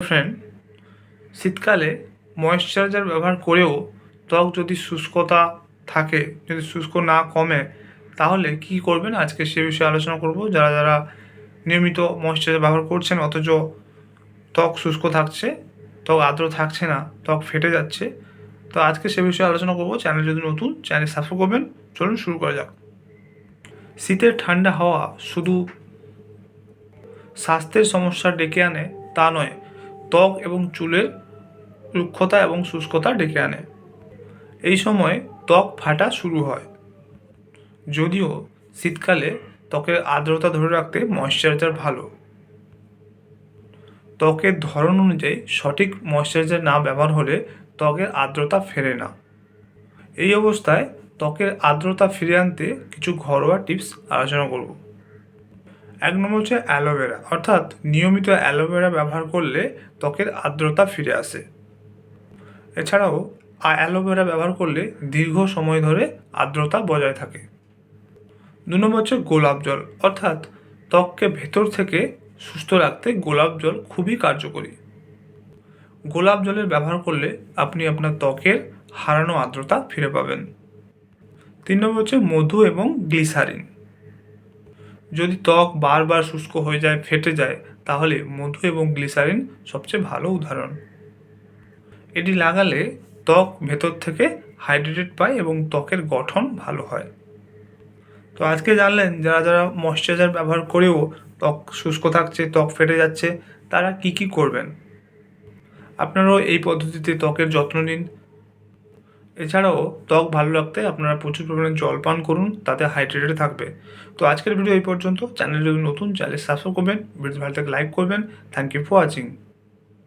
Friend শীতকালে moisturiser ব্যবহার করেও ত্বক যদি শুষ্কতা থাকে, যদি শুষ্ক না কমে, তাহলে কি করবেন? আজকে সে বিষয়ে আলোচনা করব। যারা যারা নিয়মিত ময়েশ্চারাইজার ব্যবহার করছেন, অথচ ত্বক শুষ্ক থাকছে, ত্বক আর্দ্র থাকছে না, ত্বক ফেটে যাচ্ছে, তো আজকে সে বিষয়ে আলোচনা করব। চ্যানেল যদি নতুন, চ্যানেল সাবস্ক্রাইব করবেন। চলুন শুরু করা যাক। শীতের ঠান্ডা হাওয়া শুধু স্বাস্থ্যের সমস্যা ডেকে আনে তা নয় ত্বক এবং চুলের রুক্ষতা এবং শুষ্কতা ডেকে আনে। এই সময় ত্বক ফাটা শুরু হয়। যদিও শীতকালে ত্বকের আর্দ্রতা ধরে রাখতে ময়শ্চারাইজার ভালো। ত্বকের ধরন অনুযায়ী সঠিক ময়শ্চারাইজার না ব্যবহার হলে ত্বকের আর্দ্রতা ফেরে না। এই অবস্থায় ত্বকের আর্দ্রতা ফিরে আনতে কিছু ঘরোয়া টিপস আলোচনা করব। এক নম্বর হচ্ছে অ্যালোভেরা। অর্থাৎ নিয়মিত অ্যালোভেরা ব্যবহার করলে ত্বকের আর্দ্রতা ফিরে আসে। এছাড়াও অ্যালোভেরা ব্যবহার করলে দীর্ঘ সময় ধরে আর্দ্রতা বজায় থাকে। দু নম্বর হচ্ছে গোলাপ জল। অর্থাৎ ত্বককে ভেতর থেকে সুস্থ রাখতে গোলাপ জল খুবই কার্যকরী। গোলাপ জলের ব্যবহার করলে আপনি আপনার ত্বকের হারানো আর্দ্রতা ফিরে পাবেন। তিন নম্বর হচ্ছে মধু এবং গ্লিসারিন। যদি ত্বক বারবার শুষ্ক হয়ে যায়, ফেটে যায়, তাহলে মধু এবং গ্লিসারিন সবচেয়ে ভালো উদাহরণ। এটি লাগালে ত্বক ভেতর থেকে হাইড্রেটেড পায় এবং ত্বকের গঠন ভালো হয়। তো আজকে জানলেন, যারা যারা ময়শ্চারাইজার ব্যবহার করেও ত্বক শুষ্ক থাকছে, ত্বক ফেটে যাচ্ছে, তারা কি কি করবেন? আপনারাও এই পদ্ধতিতে ত্বকের যত্ন নিন। এছাড়াও ত্বক ভালো রাখতে আপনারা প্রচুর পরিমাণে জল পান করুন, তাতে হাইড্রেটেড থাকবে। তো আজকের ভিডিও এই পর্যন্ত। চ্যানেল যদি নতুন চ্যানেল সাবস্ক্রাইব করবেন ভিডিও ভালো থেকে লাইক করবেন। Thank you for watching